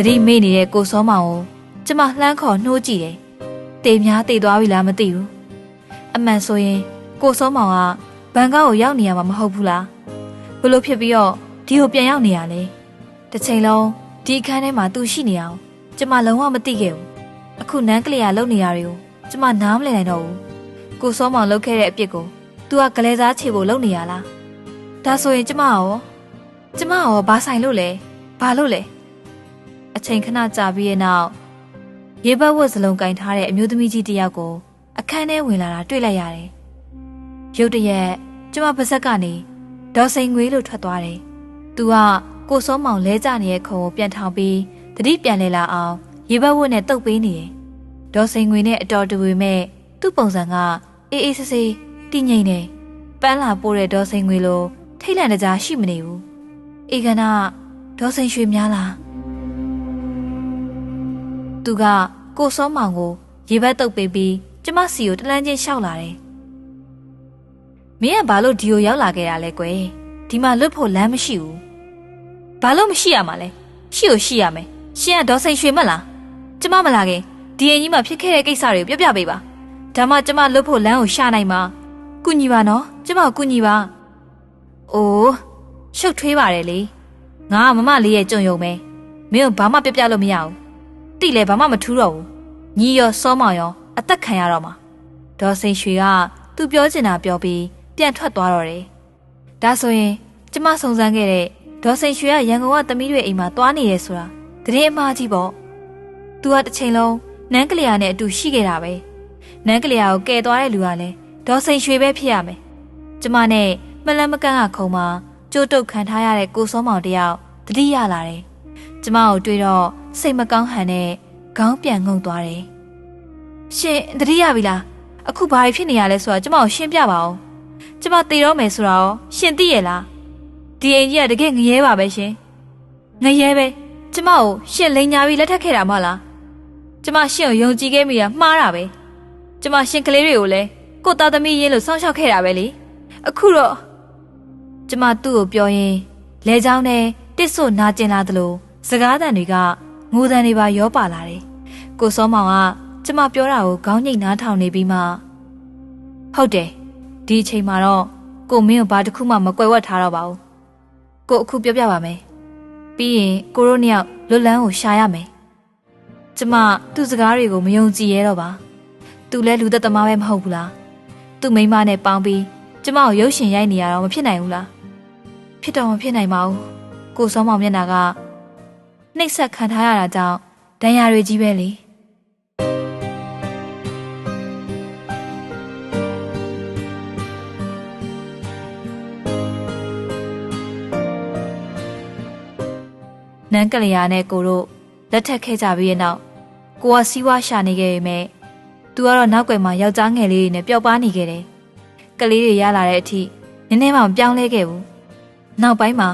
တတိမေ့နေတဲ့ကိုစောမောင်ကိုကျမလှမ်းခေါ်နှိုးကြည့်တယ်။တေများတေသွားပြီလားမသိဘူး။အမှန်ဆိုရင်ကိုစောမောင်ကဘန်ကောက်ကိုရောက်နေရမှာမဟုတ်ဘူးလား။ဘလို့ဖြစ်ပြီးတော့ဒီကိုပြန်ရောက်နေရလဲ။တစ်ချိန်လုံးဒီအခန်းထဲမှာသူရှိနေအောင်ကျမလုံးဝမသိခဲ့ဘူး။အခုနန်းကလေးကလုံနေရတွေကိုကျမနားမလည်နိုင်တော့ဘူး။ကိုစောမောင်လုပ်ခဲ့တဲ့အပြစ်ကိုသူကကလေးစားချေဖို့လုပ်နေရလား။ဒါဆိုရင်ကျမရောကျမရောဘာဆိုင်လို့လဲ။ဘာလို့လဲ။ အချိန်ခဏကြာပြီးရဲ့နောက်ရေဘက်ဝတ်စလုံးကင်ထားတဲ့အမျိုးသမီးကြီးတစ်ယောက်ကိုအခန်းထဲဝင်လာတာတွေ့လိုက်ရတယ်။ရုတ်တရက်ကျမပါဇက်ကနေဒေါ်စိန်ငွေလို့ထွက်သွားတယ်။သူကကိုစောမောင်လဲကျနေတဲ့ခုံကိုပြန်ထောင်ပြီးတတိပြန်လဲလာအောင်ရေဘက်ဝတ်နဲ့တုပ်ပေးနေတယ်။ဒေါ်စိန်ငွေနဲ့အတော်တူပေမဲ့သူ့ပုံစံကအေးအေးဆေးဆေးတည်ငြိမ်တယ်။ပန်းလာပိုးတဲ့ဒေါ်စိန်ငွေလိုထိတ်လန့်တကြားရှိမနေဘူး။အေကနာဒေါ်စိန်ရွှေများလား။ သူကကိုစောမောင်ကိုရေဘက်တုပ်ပေးပြီးကျမစီကိုတလန်းချင်းရှောက်လာတယ်။မင်းကဘာလို့ဒီကိုရောက်လာခဲ့တာလဲကွယ်။ဒီမှာလွတ်ဖို့လမ်းမရှိဘူး။ဘာလို့မရှိရမှာလဲ။ရှိကိုရှိရမယ်။ရှင်ကဒေါ်စိန်ရွှေမလား။ကျမမလာခင်ဒီအင်ကြီးမှာဖြစ်ခဲ့တဲ့ကိစ္စတွေကိုပြောပြပေးပါ။ဒါမှကျမလွတ်ဖို့လမ်းကိုရှာနိုင်မှာ။ကုညီပါနော်။ကျမကုညီပါ။အိုးရှုပ်ထွေးပါတယ်လေ။ငါကမမလေးရဲ့ကြုံယုံပဲ။မင်းကဘာမှပြပြလို့မရဘူး။ တိလဲဘာမှမထူးတော့ဘူး။ညီရောစောမောင်ရောအသက်ခံရတော့မှာဒေါ်စိန်ရွှေကသူပြောချင်တာပြောပြီးပြန်ထွက်သွားတော့တယ်ဒါဆိုရင်ကျမစုံစမ်းခဲ့တဲ့ဒေါ်စိန်ရွှေကရန်ကုန်ကသမီးတွေအိမ်မှာသွားနေတယ်ဆိုတာတရင်အမှားကြီးပေါ့သူကတစ်ချိန်လုံးနန်းကလျာနဲ့အတူရှိခဲ့တာပဲနန်းကလျာကိုကယ်သွားတဲ့လူကလည်းဒေါ်စိန်ရွှေပဲဖြစ်ရမယ်ကျမနဲ့မလန်းမကန်းကခုံမှာကြိုးတုပ်ခံထားရတဲ့ကိုစောမောင်တယောက်တတိရလာတယ် ကျမကိုတွေ့တော့စိတ်မကောင်းဟန်နဲ့ခေါင်းပြန်ငုံသွားတယ်ရှင်တတိယပြီလားအခုဘာဖြစ်နေရလဲဆိုတာကျမကိုရှင်းပြပါဦးကျမတည်တော့မယ်ဆိုတာရောရှင်သိရဲ့လားဒီအိမ်ကြီးကတကယ်ငရဲပါပဲရှင်ငရဲပဲကျမကိုရှင်လိန်ညာပြီးလက်ထပ်ခဲ့တာမဟုတ်လားကျမရှင်ကိုယုံကြည်ခဲ့မိတာမှားတာပဲကျမရှင်ကလေးတွေကိုလည်းကိုသားသမီးရင်းလို့စောင့်ရှောက်ခဲ့တာပဲလေအခုတော့ကျမသူ့ကိုပြောရင်လဲချောင်းနဲ့တစ်ဆို့နာကျင်လာသလို စကားသံတွေကငိုတန်တွေပါရောပါလာတယ်ကိုစောမောင်ကကျမပြောတာကိုခေါင်းညိတ်နားထောင်နေပြီးမှဟုတ်တယ်ဒီအချိန်မှာတော့ကိုမင်းကိုဘာတစ်ခုမှမကွယ်ဝတ်ထားတော့ပါဘူးကိုအခုပြောပြပါမယ်ပြီးရင်ကိုရိုနှစ်ယောက်လွတ်လန်းကိုရှာရမယ်ကျမသူ့စကားတွေကိုမယုံကြည်ရတော့ပါသူလဲလူသက်သမားပဲမဟုတ်ဘူးလားသူ့မိန်းမနဲ့ပေါင်းပြီးကျမကိုရုပ်ရှင်ရိုက်နေရတော့မဖြစ်နိုင်ဘူးလားဖြစ်တော့မဖြစ်နိုင်ပါဘူးကိုစောမောင်မျက်နှာက နှိပ်ဆက်ခံထားရတာကြောင့်ဒဏ်ရာတွေကြီးပဲလေနန်းကလျာနဲ့ကိုတို့လက်ထက်ခဲ့ကြပြီးရဲ့နောက်ကိုကစီးပွားရှာနေခဲ့ပေမဲ့သူကတော့နောက်ွယ်မှာယောက်ျားငယ်လေးတွေနဲ့ပျောက်ပါနေခဲ့တယ်။ကလေးတွေရလာတဲ့အထိနည်းနည်းမှမပြောင်းလဲခဲ့ဘူး။နောက်ပိုင်းမှာ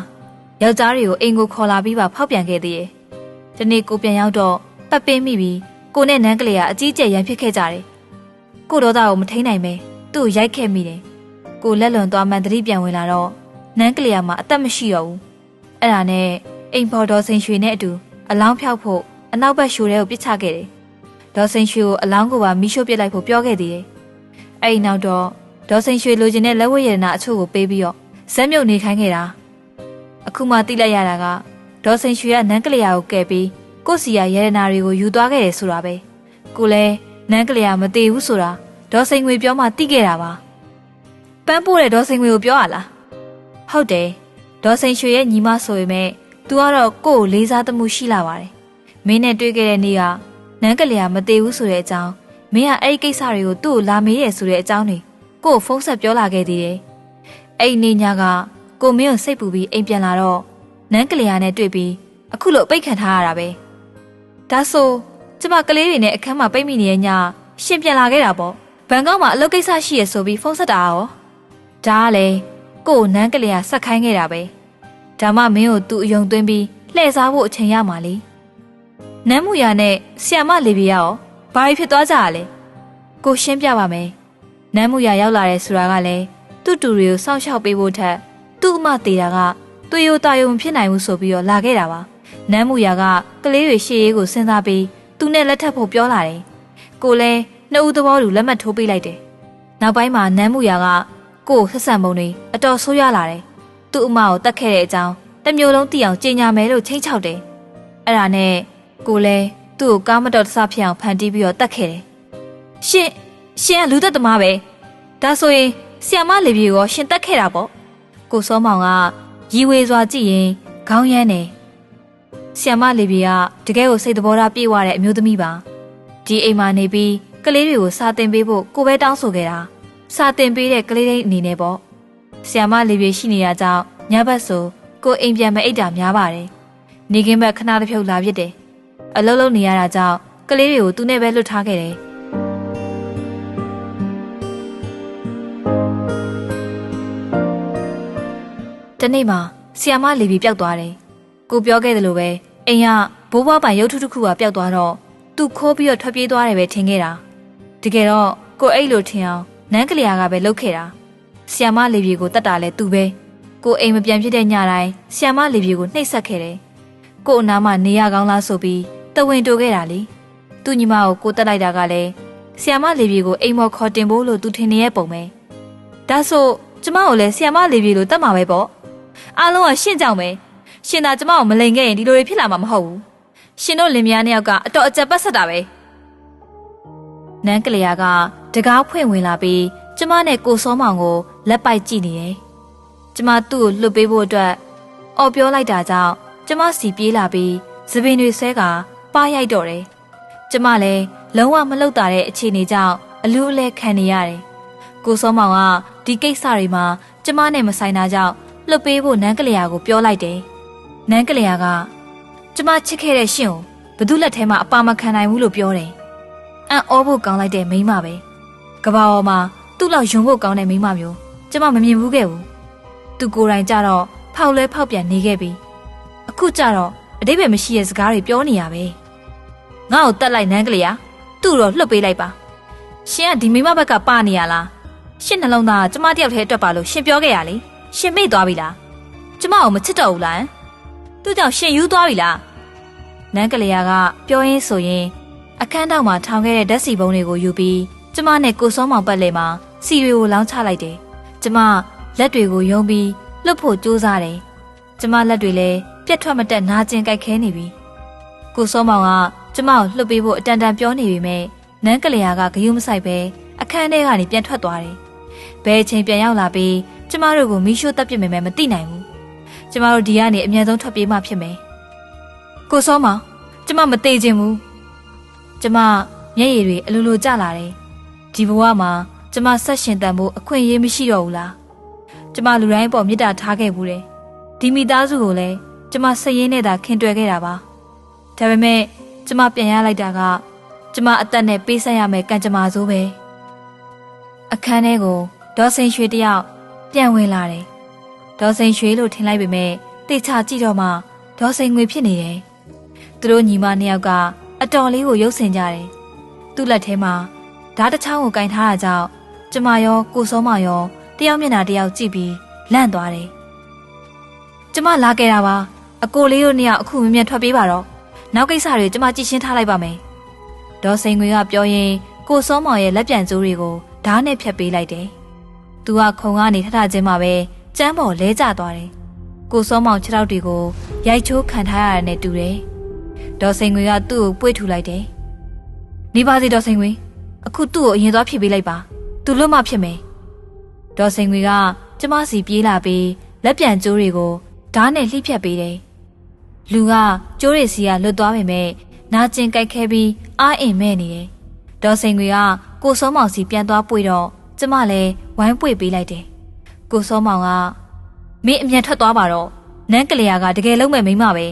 ယောက်ျားတွေကိုအိမ်ကိုခေါ်လာပြီးပါဖောက်ပြန်ခဲ့သေးတယ်။ဒီနေ့ကိုပြန်ရောက်တော့ပတ်ပင်းမိပြီးကိုနဲ့နန်းကလေးကအကြီးကျယ်ရန်ဖြစ်ခဲ့ကြတယ်။ကိုတော့တာကိုမထိန်နိုင်ပဲသူ့ကိုရိုက်ခဲ့မိတယ်။ကိုလက်လွန်သွားမှန်သတိပြန်ဝင်လာတော့နန်းကလေးကမှအသက်မရှိတော့ဘူး။အဲ့ဒါနဲ့အိမ်ဖော်တော်စိန်ရွှေနဲ့အတူအလောင်းဖြောက်ဖို့အနောက်ဘက်ရှိုးထဲကိုပစ်ချခဲ့တယ်။ဒေါ်စိန်ရွှေကိုအလောင်းကိုပါမိရှို့ပစ်လိုက်ဖို့ပြောခဲ့သေးတယ်။အဲ့ဒီနောက်တော့ဒေါ်စိန်ရွှေလိုချင်တဲ့လက်ဝဲရတနာအချို့ကိုပေးပြီးတော့ဇက်မြုပ်နေခိုင်းခဲ့တာ။ အခုမှသိလိုက်ရတာကဒေါ်စိန်ရွှေကနန်းကလျာကိုကယ်ပြီးကိုစီယာရတနာတွေကိုယူသွားခဲ့တယ်ဆိုတာပဲ။ကိုလည်းနန်းကလျာမသေးဘူးဆိုတာဒေါ်စိန်ငွေပြောမှသိခဲ့တာပါ။ပန်းပိုးတဲ့ဒေါ်စိန်ငွေကိုပြောရလား။ဟုတ်တယ်။ဒေါ်စိန်ရွှေရဲ့ညီမဆိုပေမဲ့သူကတော့ကို့ကိုလေးစားသမှုရှိလာပါတယ်။မင်းနဲ့တွေ့ခဲ့တဲ့နေ့ကနန်းကလေးကမသေးဘူးဆိုတဲ့အကြောင်းမင်းကအဲ့ဒီကိစ္စတွေကိုသူ့ကိုလာမေးရဆိုတဲ့အကြောင်းတွေကို့ကိုဖုန်းဆက်ပြောလာခဲ့သေးတယ်။အဲ့ဒီနေ့ညက ကိုမင်းကိုစိတ်ပူပြီးအိမ်ပြန်လာတော့နန်းကလေးကနဲ့တွေ့ပြီးအခုလိုပိတ်ခံထားရတာပဲ။ဒါဆိုကျမကလေးတွေနဲ့အခန်းမှာပိတ်မိနေတဲ့ညရှင်ပြန်လာခဲ့တာပေါ့။ဘန်ကောက်မှာအလုပ်ကိစ္စရှိရဆိုပြီးဖုန်းဆက်တာရော။ဒါကလေကို့ကိုနန်းကလေးကဆက်ခိုင်းခဲ့တာပဲ။ဒါမှမင်းကိုသူ့အယုံသွင်းပြီးလှည့်စားဖို့အချိန်ရမှာလေနမ်းမူရနဲ့ဆီယမလေပြရောဘာဖြစ်သွားကြရလဲကိုရှင်းပြပါမယ်နမ်းမူရရောက်လာတယ်ဆိုတာကလည်းသူ့တူတွေကိုစောင့်ရှောက်ပေးဖို့ထက် သူ့အမသေးတာကသူ့ရိုးတာယုံဖြစ်နိုင်မှုဆိုပြီးတော့လာခဲ့တာပါနမ်းမူရာကကလေးတွေရှေ့ရေးကိုစဉ်းစားပြီးသူနဲ့လက်ထပ်ဖို့ပြောလာတယ်။ကိုလည်းနှစ်ဦးသဘောတူလက်မှတ်ထိုးပေးလိုက်တယ်။နောက်ပိုင်းမှာနမ်းမူရာကကို့ဆက်ဆံပုံတွေအတော်ဆိုးရွားလာတယ်။သူ့အမကိုတတ်ခဲ့တဲ့အကြောင်းတစ်မျိုးလုံးသိအောင်ကြေညာမယ်လို့ချိန်ချောက်တယ်။အဲ့ဒါနဲ့ကိုလည်းသူ့ကိုကားမတော်တဆဖြစ်အောင်ဖန်တီးပြီးတော့တတ်ခဲ့တယ်။ရှင်ရှင်ကလူသက်သမားပဲ။ဒါဆိုရင်ဆီယမလေပြေကိုရှင်တတ်ခဲ့တာပေါ့။ ကိုစောမောင်ကရီဝေစွာကြည့်ရင်ခေါင်းရမ်းတယ်။ဆီယမလေပြေကတကယ်ကိုစိတ်သဘောထားပြည့်ဝတဲ့အမျိုးသမီးပါ။ဒီအိမ်မှာနေပြီးကလေးတွေကိုစာသင်ပေးဖို့ကိုပဲတောင်းဆိုခဲ့တာ။စာသင်ပေးတဲ့ကလေးတွေအနေနဲ့ပေါ့။ဆီယမလေပြေရှိနေတာကြောင့်ညဘက်ဆိုကိုအိမ်ပြန်မအိတ်တာများပါတယ်။နေကင်းဘက်ခဏတစ်ဖြုတ်လာဖြစ်တယ်။အလုံးလုံးနေရတာကြောင့်ကလေးတွေကိုသူနဲ့ပဲလွတ်ထားခဲ့တယ်။ တနေ့မှာဆီယာမလီဘီပျောက်သွားတယ်။ကိုပြောခဲ့သလိုပဲအိမ်ကဘိုးဘွားပိုင်ရုပ်ထုတစ်ခုကပျောက်သွားတော့သူခိုးပြီးတော့ထွက်ပြေးသွားတယ်ပဲထင်ခဲ့တာ။တကယ်တော့ကိုအဲ့လိုထင်အောင်နန်းကလေးကပဲလှုပ်ခဲ့တာ။ဆီယာမလီဘီကိုတတ်တာလဲသူပဲ။ကိုအိမ်မပြန်ဖြစ်တဲ့ညတိုင်းဆီယာမလီဘီကိုနှိပ်စက်ခဲ့တယ်။ကို့အနားမှာနေရကောင်းလားဆိုပြီးတဝင်းတိုခဲ့တာလေ။သူ့ညီမကိုကိုတက်လိုက်တာကလည်းဆီယာမလီဘီကိုအိမ်မော်ခေါ်တင်ဖို့လို့သူထင်နေရဲ့ပုံပဲ။ဒါဆိုကျမကိုလည်းဆီယာမလီဘီလိုတတ်မှာပဲပေါ့။ အားလုံးကရှင့်ကြောင်ပဲ။ရှင်သာကျမကိုမလိန်ခဲ့ရင်ဒီလိုတွေဖြစ်လာမှာမဟုတ်ဘူး။ရှင်တို့လင်မယားနှစ်ယောက်ကအတော်အကြက်ပတ်ဆက်တာပဲ။နန်းကလေးကတကားဖွင့်ဝင်လာပြီးကျမနဲ့ကိုစောမောင်ကိုလက်ပိုက်ကြည့်နေတယ်။ကျမသူ့ကိုလွတ်ပေးဖို့အတွက်အော်ပြောလိုက်တာကြောင့်ကျမစီပြေးလာပြီးသပင်တွေဆဲကပါရိုက်တော့တယ်။ကျမလည်းလုံးဝမလှုပ်တာတဲ့အခြေအနေကြောင့်အလူအလဲခံနေရတယ်။ကိုစောမောင်ကဒီကိစ္စတွေမှာကျမနဲ့မဆိုင်တာကြောင့် လွတ်ပေးဖို့နန်းကလျာကိုပြောလိုက်တယ်။နန်းကလျာကကျမချစ်ခဲ့တဲ့ရှင်ကိုဘသူလက်ထဲမှာအပါမခံနိုင်ဘူးလို့ပြောတယ်။အံ့ဩဖို့ကောင်းလိုက်တဲ့မိန်းမပဲ။ကဘာပေါ်မှာသူ့လောက်ယုံဖို့ကောင်းတဲ့မိန်းမမျိုးကျမမမြင်ဘူးခဲ့ဘူး။သူကိုယ်တိုင်ကြတော့ဖောက်လဲဖောက်ပြန်နေခဲ့ပြီ။အခုကြတော့အတိတ်ပဲမရှိတဲ့စကားတွေပြောနေရပဲ။ငါ့ကိုတတ်လိုက်နန်းကလေးကသူ့တော့လှုပ်ပေးလိုက်ပါ။ရှင်ကဒီမိန်းမဘက်ကပါနေရလား။ရှင်နှလုံးသားကကျမတယောက်တည်းအတွက်ပါလို့ရှင်ပြောခဲ့ရလေ။ ရှင်မေ့သွားပြီလား။ကျမကိုမချစ်တော့ဘူးလား။သူ့ကြောင့်ရှင်ယူသွားပြီလား။နန်းကလေးကပြောရင်းဆိုရင်အခန်းတောင်မှာထောင်ခဲ့တဲ့ဓာတ်စီပုံတွေကိုယူပြီးကျမနဲ့ကိုစောမောင်ပတ်လေမှာစီတွေကိုလောင်းချလိုက်တယ်။ကျမလက်တွေကိုယုံပြီးလွတ်ဖို့ကြိုးစားတယ်။ကျမလက်တွေလည်းပြက်ထွက်မတက်နာကျင်ကြိုက်ခဲနေပြီ။ကိုစောမောင်ကကျမကိုလှုပ်ပေးဖို့အတန်တန်ပြောနေပေမဲ့နန်းကလေးကဂယုမဆိုင်ပဲအခန်းထဲကနေပြန်ထွက်သွားတယ်။ဘယ်အချိန်ပြန်ရောက်လာပြီး ကျမတို့ကိုမီးရှို့တပ်ပစ်မယ်မသိနိုင်ဘူး။ကျမတို့ဒီကနေအမြန်ဆုံးထွက်ပြေးမှဖြစ်မယ်။ကိုစောမောင်ကျမမသေးခြင်းဘူး။ကျမမျက်ရည်တွေအလိုလိုကျလာတယ်။ဒီဘဝမှာကျမဆက်ရှင်တန်ဖို့အခွင့်အရေးမရှိတော့ဘူးလား။ကျမလူတိုင်းပေါ်မေတ္တာထားခဲ့ဘူးတယ်။ဒီမိသားစုကိုလည်းကျမစရင်နဲ့သာခင်တွယ်ခဲ့တာပါ။ဒါပေမဲ့ကျမပြန်ရလိုက်တာက ကျမအသက်နဲ့ပေးဆက်ရမယ်ကံကြမ္မာဆိုးပဲ။အခန်းထဲကိုဒေါ်စိန်ရွှေတယောက် ပြန်ဝင်လာတယ်။ဒေါ်စိန်ရွှေလို့ထင်လိုက်ပေမဲ့တေချာကြည့်တော့မှဒေါ်စိန်ငွေဖြစ်နေတယ်။သူတို့ညီမနှစ်ယောက်ကအတော်လေးကိုရုပ်ဆင်ကြတယ်။သူ့လက်ထဲမှာဓာတ်တစ်ချောင်းကိုကင်ထားတာကြောင့်ကျမရောကိုစောမရောတယောက်မျက်နှာတယောက်ကြည့်ပြီးလန့်သွားတယ်။ကျမလာခဲ့တာပါအကိုလေးတို့နှစ်ယောက်အခုမမြင်ထွက်ပြေးပါတော့နောက်ကိစ္စတွေကျမကြည့်ရှင်းထားလိုက်ပါမယ်။ဒေါ်စိန်ငွေကပြောရင်ကိုစောမောင်ရဲ့လက်ပြန်ကျိုးတွေကိုဓာတ်နဲ့ဖြတ်ပေးလိုက်တယ်။ သူကခုံကနေထထချင်းမှပဲကျမ်းပေါ်လဲကျသွားတယ်။ကိုစောမောင်ခြေထောက်တွေကိုရိုက်ချိုးခံထားရတဲ့နဲ့တူတယ်။ဒေါ်စိန်ငွေကသူ့ကိုပွေ့ထူလိုက်တယ်။နေပါစေဒေါ်စိန်ငွေအခုသူ့ကိုအရင်သွားဖြေပေးလိုက်ပါ။သူလွတ်မှဖြစ်မယ်။ဒေါ်စိန်ငွေကကျမစီပြေးလာပြီးလက်ပြန်ကျိုးတွေကိုဓာတ်နဲ့လှိဖြတ်ပေးတယ်။လူကကျိုးရစီကလွတ်သွားပေမဲ့နာကျင်ကြိုက်ခဲပြီးအားအင်မဲ့နေတယ်။ဒေါ်စိန်ခွေကကိုစောမောင်စီပြန်သွားပွေတော့ ကျမလည်းဝိုင်းပွေပေးလိုက်တယ်။ကိုစောမောင်ကမင်းအမြန်ထွက်သွားပါတော့နန်းကလေးကတကယ်လုံးမဲ့မိမပဲ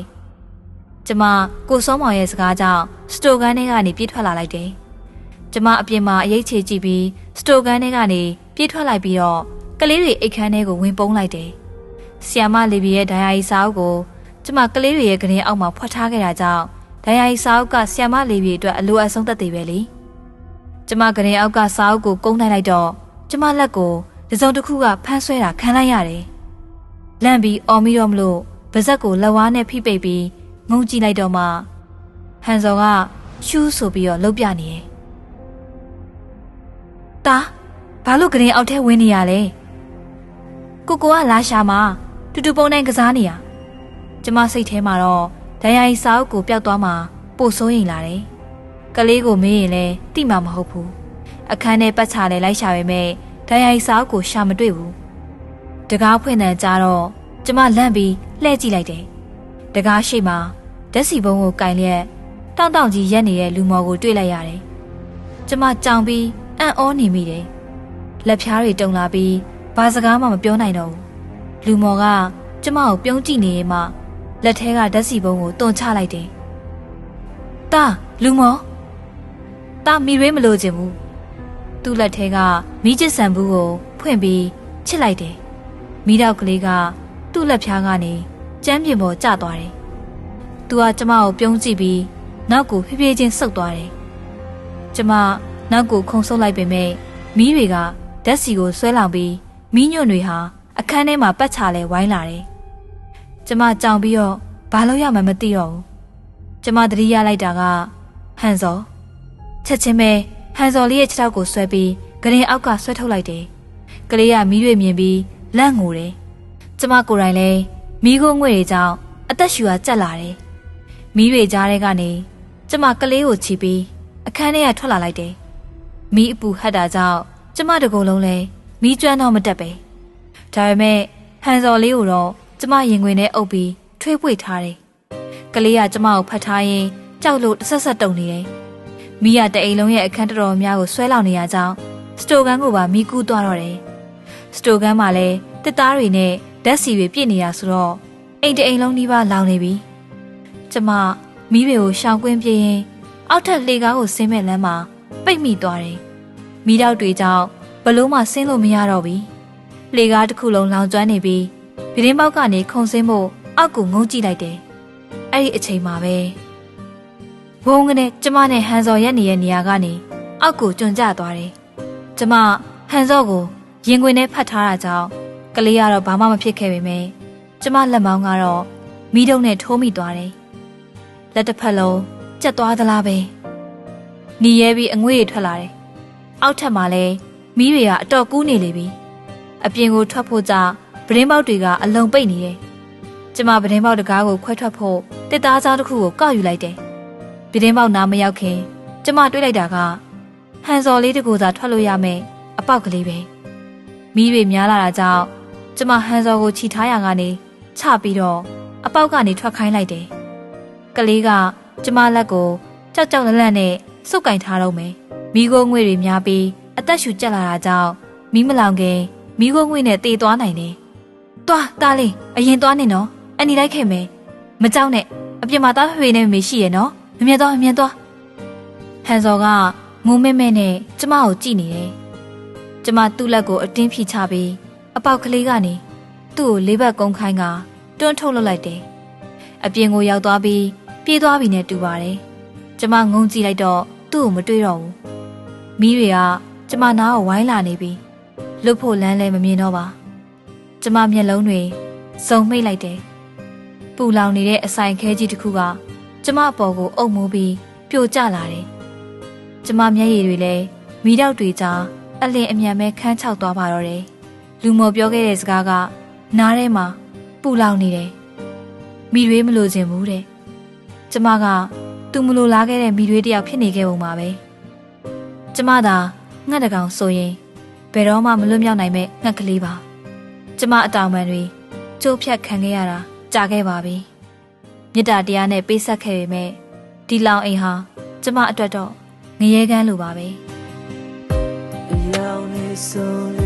။ကျမကိုစောမောင်ရဲ့စကားကြောင့်စတိုကန်ထဲကနေပြေးထွက်လာလိုက်တယ်။ကျမအပြင်မှာအရေးချေကြည့်ပြီးစတိုကန်ထဲကနေပြေးထွက်လိုက်ပြီးတော့ကလေးတွေအိတ်ခမ်းထဲကိုဝင်ပုန်းလိုက်တယ်။ဆီယာမလီဘီရဲ့ဒိုင်ယာရီစာအုပ်ကိုကျမကလေးတွေရဲ့ကရင်အောက်မှာဖွက်ထားခဲ့တာကြောင့်ဒိုင်ယာရီစာအုပ်ကဆီယာမလီဘီအတွက်အလိုအဆုံးသက်သေးပဲလေ။ ကျမကရင်အောက်ကစာအုပ်ကိုကုန်းနိုင်လိုက်တော့ကျမလက်ကိုတစုံတစ်ခုကဖမ်းဆွဲတာခံလိုက်ရတယ်။လန့်ပြီးအော်မီတော့မလို့ပါဇက်ကိုလက်ဝါးနဲ့ဖိပိတ်ပြီးငုံကြည့်လိုက်တော့မှဟန်ဇော်ကရှူးဆိုပြီးတော့လှုပ်ပြနေတယ်။တာဘာလို့ကရင်အောက်ထဲဝင်နေရလဲ။ကိုကိုကလာရှာမှာတူတူပုံတိုင်းကစားနေရ။ကျမစိတ်ထဲမှာတော့ဒဏ်ရာရီစာအုပ်ကိုပျောက်သွားမှပို့စိုးရင်လာတယ်။ ကလေးကိုမေးရင်လည်းတိမှမဟုတ်ဘူး။အခန်းထဲပတ်ချလဲလိုက်ရှာပေမဲ့ဒဏ်ရာရီစာအုပ်ကိုရှာမတွေ့ဘူး။တကားဖွင့်တဲ့ကြားတော့ကျမလန့်ပြီးလှည့်ကြည့်လိုက်တယ်။တကားရှိမှဓာတ်စီပုံးကိုကင်လျက်တောင့်တောင့်ကြီးရက်နေတဲ့လူမော်ကိုတွေ့လိုက်ရတယ်။ကျမကြောင်ပြီးအံ့ဩနေမိတယ်။လက်ဖြားတွေတုံလာပြီးဘာစကားမှမပြောနိုင်တော့ဘူး။လူမော်ကကျမကိုပြုံးကြည့်နေရင်မှလက်ထဲကဓာတ်စီပုံးကိုတွန်ချလိုက်တယ်။တာလူမော် တာမီရွေးမလို့ခြင်းဘူး။သူ့လက်ထဲကမီးချစ်ဆန်ဘူးကိုဖွင့်ပြီးချစ်လိုက်တယ်။မီးတော့ကလေးကသူ့လက်ဖြားကနေကျမ်းပြင်ပေါ်ကျသွားတယ်။သူကကျမကိုပြုံးကြည့်ပြီးနောက်ကိုဖြည်းဖြည်းချင်းဆုတ်သွားတယ်။ကျမနောက်ကိုခုံဆုပ်လိုက်ပေမဲ့မီးတွေကဓာတ်စီကိုဆွဲလောင်ပြီးမီးညွန့်တွေဟာအခန်းထဲမှာပတ်ချလဲဝိုင်းလာတယ်။ကျမကြောင်ပြီးတော့ဘာလို့ရမှမသိတော့ဘူး။ကျမသတိရလိုက်တာကဟန်စော် ချက်ချင်းပဲဟန်စော်လေးရဲ့ခြေထောက်ကိုဆွဲပြီးဂရင်အောက်ကဆွဲထုတ်လိုက်တယ်။ကလေးကမီးတွေမြင်ပြီးလန့်ငိုတယ်။ကျမကိုယ်တိုင်လည်းမီးခိုးငွေတွေကြောင့်အသက်ရှူရကြက်လာတယ်။မီးတွေကြားထဲကနေကျမကလေးကိုချီပြီးအခန်းထဲကထွက်လာလိုက်တယ်။မီးအပူဟတ်တာကြောင့်ကျမတကူလုံးလဲမီးကျွမ်းတော့မတက်ပဲ။ဒါပေမဲ့ဟန်စော်လေးကိုတော့ကျမရင်ခွင်ထဲအုပ်ပြီးထွေးပွေထားတယ်။ကလေးကကျမကိုဖတ်ထားရင်ကြောက်လို့တစ်ဆက်ဆက်တုန်နေတယ်။ မီးရတအိမ်လုံးရဲ့အခန်းတော်တော်များကိုဆွဲလောင်နေရကြောင်းစတိုကန်ကိုပါမီးကူးသွားတော့တယ်။စတိုကန်မှာလည်းတစ်သားတွေနဲ့ဓာတ်စီတွေပြည့်နေရဆိုတော့အိမ်တအိမ်လုံးနှီးပါလောင်နေပြီ။ကျမမီးတွေကိုရှောင်ကွင်းပြေးရင်အောက်ထပ်လေကားကိုဆင်းမဲ့လမ်းမှာပိတ်မိသွားတယ်။မီးတောက်တွေကြောင့်ဘလို့မှဆင်းလို့မရတော့ဘူး။လေကားတစ်ခုလုံးလောင်ကျွမ်းနေပြီးပြတင်းပေါက်ကနေခုန်ဆင်းဖို့အောက်ကိုငုံကြည့်လိုက်တယ်။အဲ့ဒီအချိန်မှာပဲ ဘုံကနေကျမနဲ့ဟန်စော်ရက်နေတဲ့နေရာကနေအောက်ကိုကျွံကျသွားတယ်။ကျမဟန်စော်ကိုရင်ခွင်ထဲဖတ်ထားတာကြောင့်ကလေးကတော့ဘာမှမဖြစ်ခဲ့ပေမဲ့ကျမလက်မောင်းကတော့မီးတုံးနဲ့ထိုးမိသွားတယ်။လက်တစ်ဖက်လုံးကျက်သွားသလားပဲ။ညီရဲပြီးအငွေ့တွေထွက်လာတယ်။အောက်ထပ်မှာလည်းမီးတွေကအတော်ကူးနေလေပြီ။အပြင်ကိုထွက်ဖို့ကြပရင်းပေါက်တွေကအလုံပိတ်နေတယ်။ကျမပရင်းပေါက်တကားကိုခွဲထွက်ဖို့တစ်သားချောင်းတစ်ခုကိုကောက်ယူလိုက်တယ်။ ပရင်းပေါက်နားမရောက်ခင်ကျမတွေးလိုက်တာကဟန်စော်လေးတကူသာထွက်လို့ရမယ်အပေါက်ကလေးပဲ။မီးတွေများလာတာကြောင့်ကျမဟန်စော်ကိုခြိထားရကနေချပြီးတော့အပေါက်ကနေထွက်ခိုင်းလိုက်တယ်။ကလေးကကျမလက်ကိုကြောက်ကြောက်လန့်လန့်နဲ့စုပ်ကင်ထားတော့မယ်။မိခိုးငွေတွေများပြီးအသက်ရှူကျက်လာတာကြောင့်မီးမလောင်ခင်မိခိုးငွေနဲ့တေသွားနိုင်တယ်။သွားတားလေးအရင်သွားနေနော်။အနီလိုက်ခဲ့မယ်။မကြောက်နဲ့အပြင်မှာသားဖွေနေမေရှိရဲ့နော်။ မမြင်သွားမမြင်သွား။ဟန်စော်ကငုံမဲမဲနဲ့ကျမကိုကြည့်နေတယ်။ကျမသူ့လက်ကိုအတင်းဖိချပြီးအပေါက်ကလေးကနေသူ့ကိုလေးဘက်ကုန်းခိုင်းကတွန်းထုတ်လုပ်လိုက်တယ်။အပြင်ကိုရောက်သွားပြီးပြေးသွားပြီနဲ့တူပါတယ်။ကျမငုံကြည့်လိုက်တော့သူ့ကိုမတွေ့တော့ဘူး။မီးတွေကကျမနားကိုဝိုင်းလာနေပြီ။လွတ်ဖို့လမ်းလည်းမမြင်တော့ပါ။ကျမမျက်လုံးတွေစုံမိတ်လိုက်တယ်။ပူလောင်နေတဲ့အဆိုင်ခဲကြီးတစ်ခုက ကျမအပေါ်ကိုအုပ်မိုးပြီးပြိုကျလာတယ်။ကျမမျက်ရည်တွေလည်းမီးတောက်တွေကြားအလင်းအမြန်ပဲခန်းချောက်သွားပါတော့တယ်။လူမော်ပြောခဲ့တဲ့စကားကနားထဲမှာပူလောင်နေတယ်။မိရွေးမလို့ခြင်းဘူးတဲ့။ကျမကသူမလို့လားခဲ့တဲ့မိရွေးတယောက်ဖြစ်နေခဲ့ပုံပါပဲ။ကျမသာငှက်တကောင်ဆိုရင်ဘယ်တော့မှမလွတ်မြောက်နိုင်မဲ့ငှက်ကလေးပါ။ကျမအတောင်ပံတွေကျိုးဖြတ်ခံခဲ့ရတာကြာခဲ့ပါပြီ။ မေတ္တာတရားနဲ့ပေးဆက်ခဲ့ပေမဲ့ဒီလောင်အိမ်ဟာကျမအတွက်တော့ငရဲကန်းလိုပါပဲ။အယောင်နေဆုံးလေ